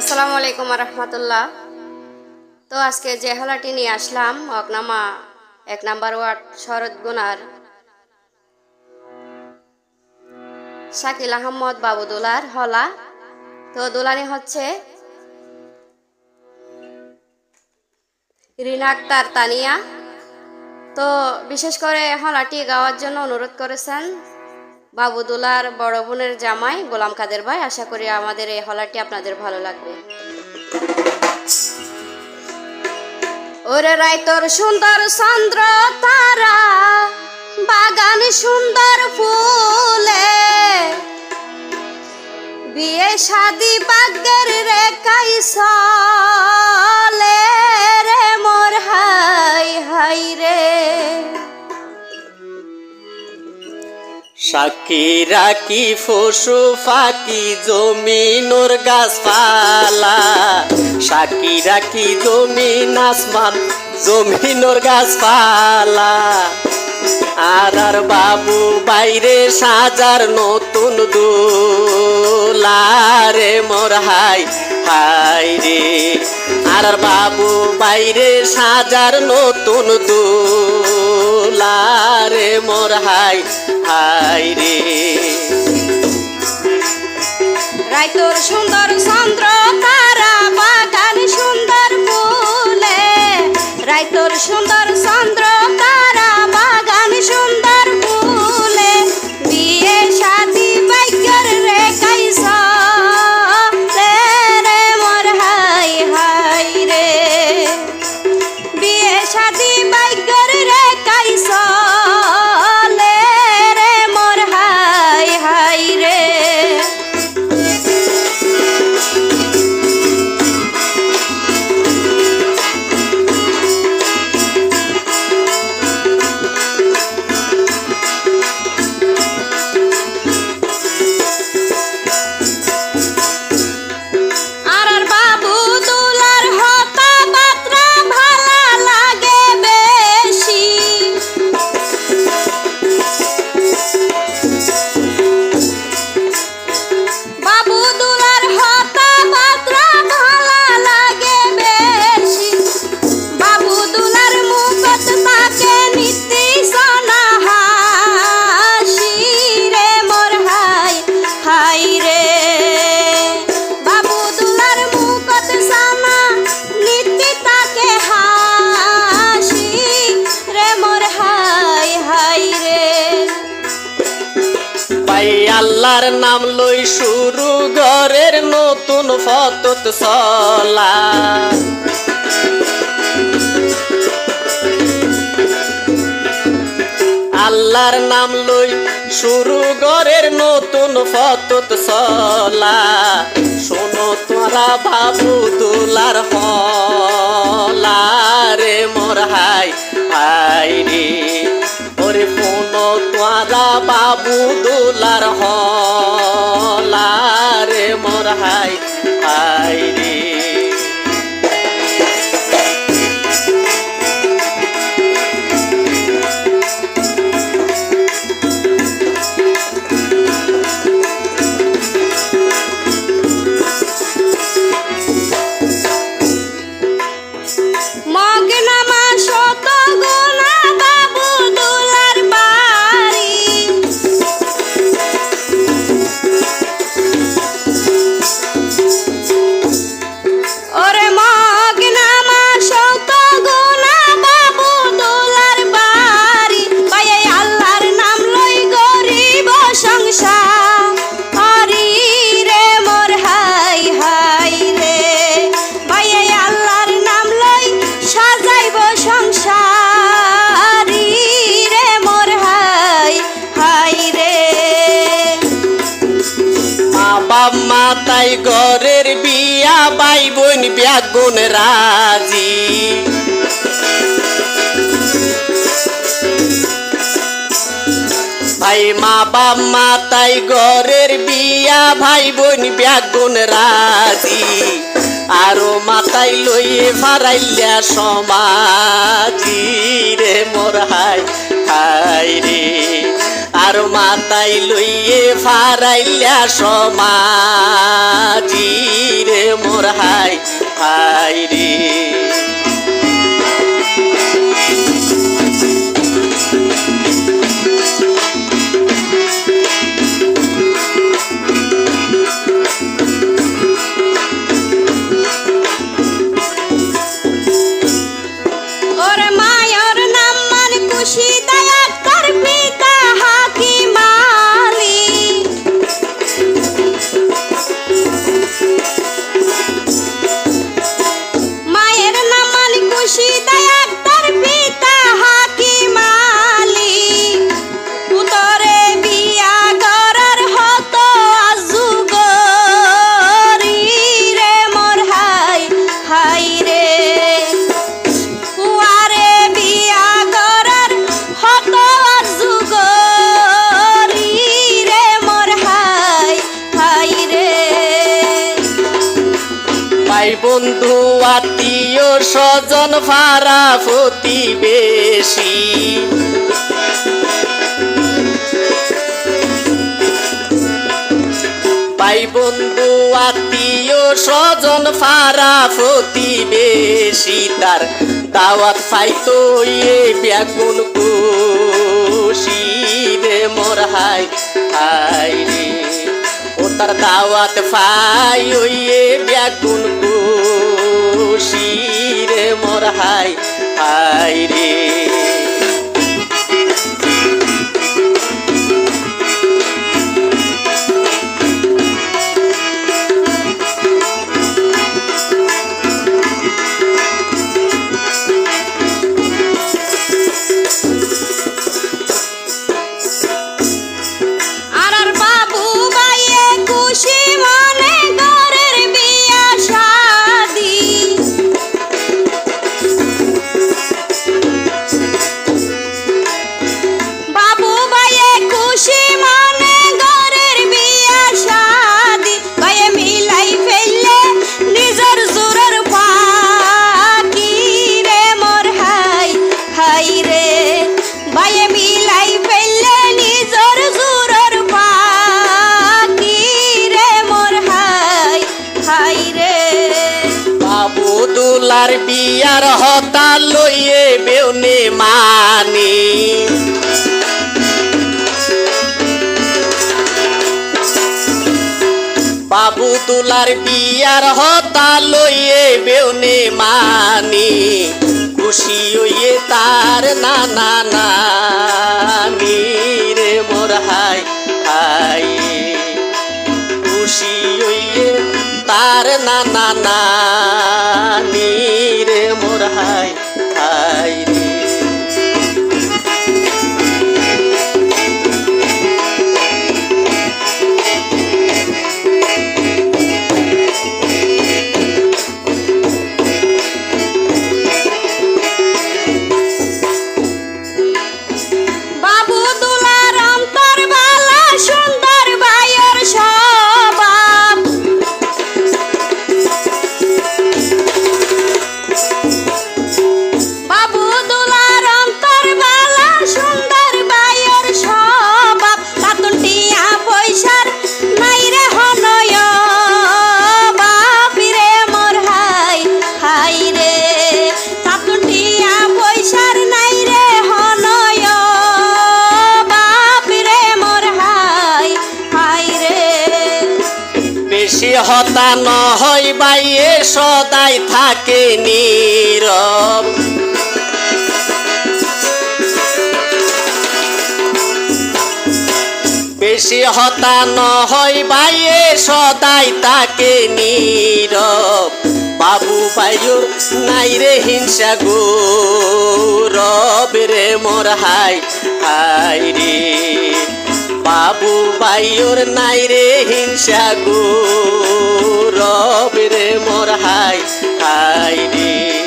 আসসালামু আলাইকুম রহমতুল্লাহ তো আজকে যে নিয়ে আসলাম অকনামা এক নাম্বার ওয়ার্ড শরৎ গুনার। শাকিল আহমদ বাবু দোলার হলা। তো দোলানি হচ্ছে রিনা আক্তার তানিয়া। তো বিশেষ করে হলাটি গাওয়ার জন্য অনুরোধ করেছেন। বাবুদুলার বড় বোনের জামাই গোলাম কাদের ভাই। আশা করি আমাদের এই হলাটি আপনাদের ভালো লাগবে। ওরে রাই তোর সুন্দর চন্দ্র তারা, বাগান সুন্দর ফুলে। বিয়ে শাদি বাগের রেখাই কাইসলে সাকিরা কি ফসু ফাকি, জমিনুর গাছপালা। সাকিরা কি জমিন আসমান, জমিনুর গাছপালা। আর আর বাবু বাইরে সাজার নতুন দুলারে মোর হাই হাই রে। আর বাবু বাইরে সাজার নতুন দুলারে মোর হাই হাই রে। রাই তোর সুন্দর চন্দ্র তারা বাগান সুন্দর ফুলে। রাইতোর সুন্দর চন্দ্র ফতত সলা। আল্লাহর নাম লই শুরু ঘরের নতুন ফতত সলা। শোনো তোরা বাবু দুলার হলা রে মোর হাই হাই রে। ওরে শোনো তোরা বাবু দুলার হলা রে মোর হাই রে। মাতাই ঘরের বিয়া বাই বোন ব্যাগুন রাজি। ভাই মা বাপ মাতাই ঘরের বিয়া ভাই বোন ব্যাগুন রাজি। আরও মাতাই লইয়ে ফারাইলা সমাজি রে মোর হাই হাই রে। আর মাতাই লইয়ে ফারাইলা সমাজি। হাই ফারা প্রতিবেশী। ভাই বন্ধু, আত্মীয় স্বজন ফারা প্রতিবেশী, তার দাওয়াত পাইতো এ ব্যাগুন খুশি রে, মোর হাই হাই রে। ও তার দাওয়াত পাই ওইয়ে ব্যাগুন খুশি রে মোর হাই হাই রে। দুলার বিয়ার হতা লইয়ে বেউনে মানি। বাবু দুলার বিয়ার হতা লইয়ে বেউনে মানি। খুশি হইয়ে তার নানা নানি রে মোর হাই তার নানা নানি রে মোর হাই থাকে নীরব। বেশি হতা নহয় বাইয়ে সদাই তাকে নীরব। বাবু বাইয়ুর নাই রে হিংসা গো রে মোর হাই হাই রে। বাবু বাইয়ুর নাই রে হিংসা গো রবে রে মোর হাই হাই রে।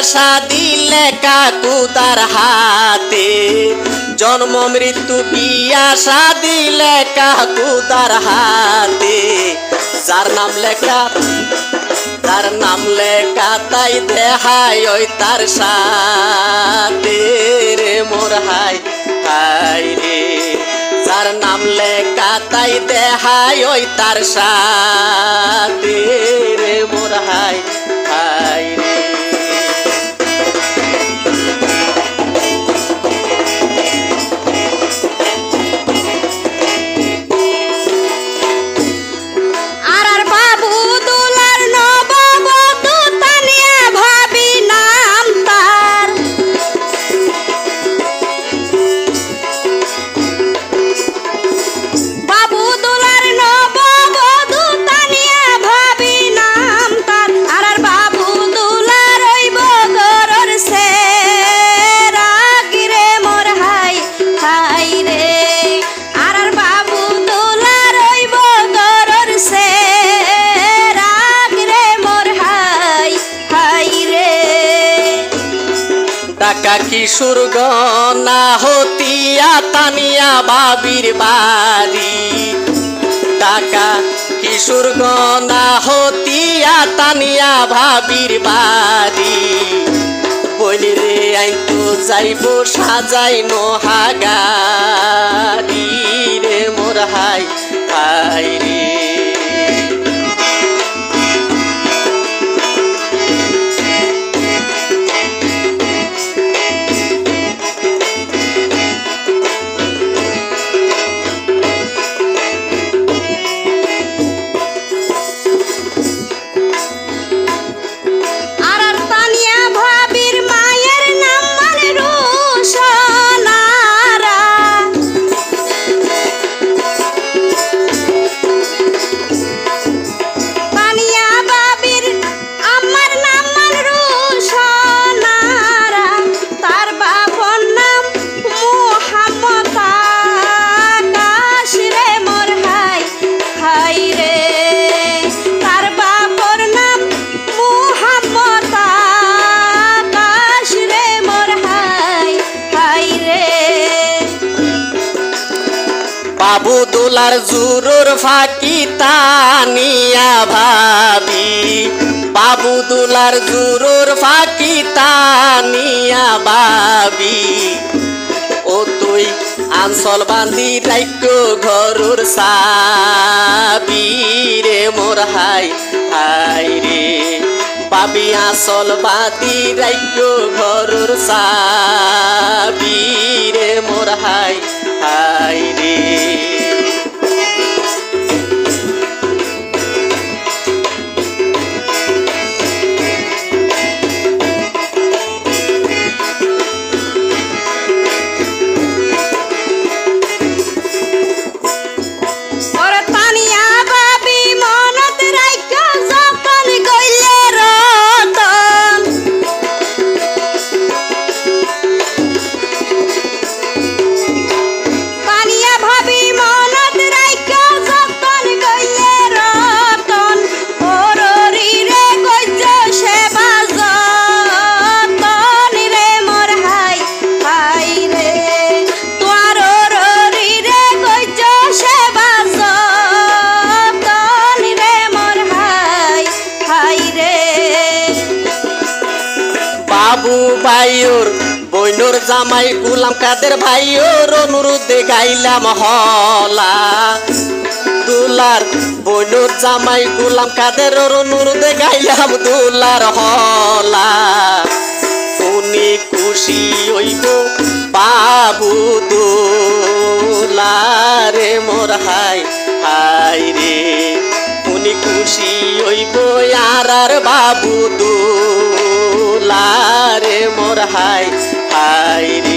বিয়া শাদি লেখা কুদার হাতে। জন্ম, মৃত্যু বিয়া শাদি কাকু তার হাতে। যার নাম লেখা, তার নাম লেখা তাই দেহাই ওই তার সাথে। রে মোর হাই হাই রে। যার নাম লেখা তাই দেহাই ওই তার সাথে। রে মোর হাই হাই রে। ডাকা কিশোর গনা হতিয়া তানিয়া বাবির বাড়ি। ডাকা কিশোর গনা হতিয়া তানিয়া ভাবির বাড়ি। বলি রে আইন তো যাইব সাজাই নহাগারি রে মোর হাই হাই ভাবি। বাবু দোলার জুরুর ফাঁকি তানিয়া ভাবি। ও তুই আনসল বান্ধি রাইক ঘরুর সাবি রে মোর হাই হাই রে। বাবি আসল বাদি রাইক ঘরুর সাবি রে মোর হাই হাই রে। বাবু ভাইওর বইনোর জামাই গুলাম কাদের ভাইওর অনুরোধে গাইলাম হলা। দুলার বইনোর জামাই গুলাম কাদের, অনুরোধে গাইলাম দুলার হলা। উনি খুশি হইব বাবু দুলারে মোর হাই হাই রে। উনি খুশি হইব আর বাবু দুলারে মোর হাই হাই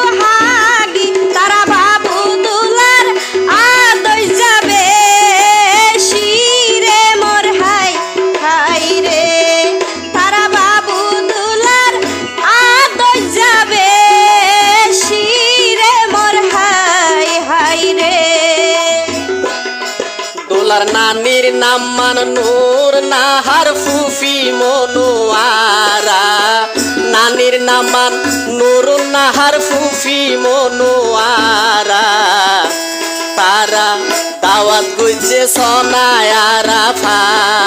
high. সোনায়ারা ফারা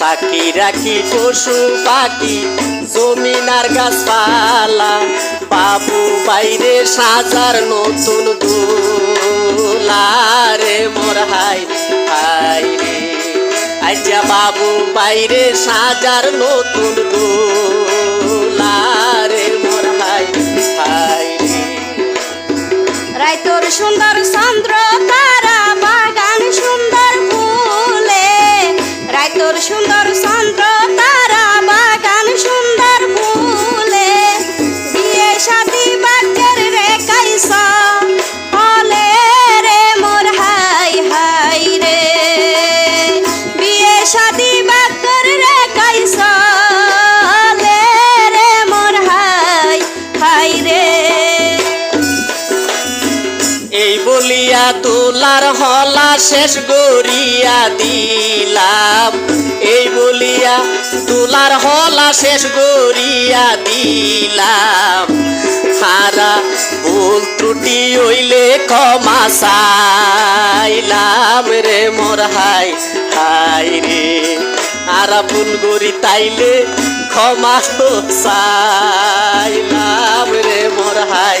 সাকিরা কি পশু পাখি জমিনার গাছপালা, বাবু বাইরে সাজার নতুন দুলারে মোর হাই হাই আচ্ছা বাবু বাইরে সাজার নতুন দুলারে মোর হাই হাই রে। সুন্দর চন্দ্র শেষ গড়িয়া দিলাম। এই বলিয়া তোলার হলা শেষ গড়িয়া দিলাম। হারা ভুল ত্রুটি হইলে ক্ষমা চাইলাম রে মোর হাই হাই রে। আরা ভুল গড়ি তাইলে ক্ষমা তো চাইলাম রে মোর হাই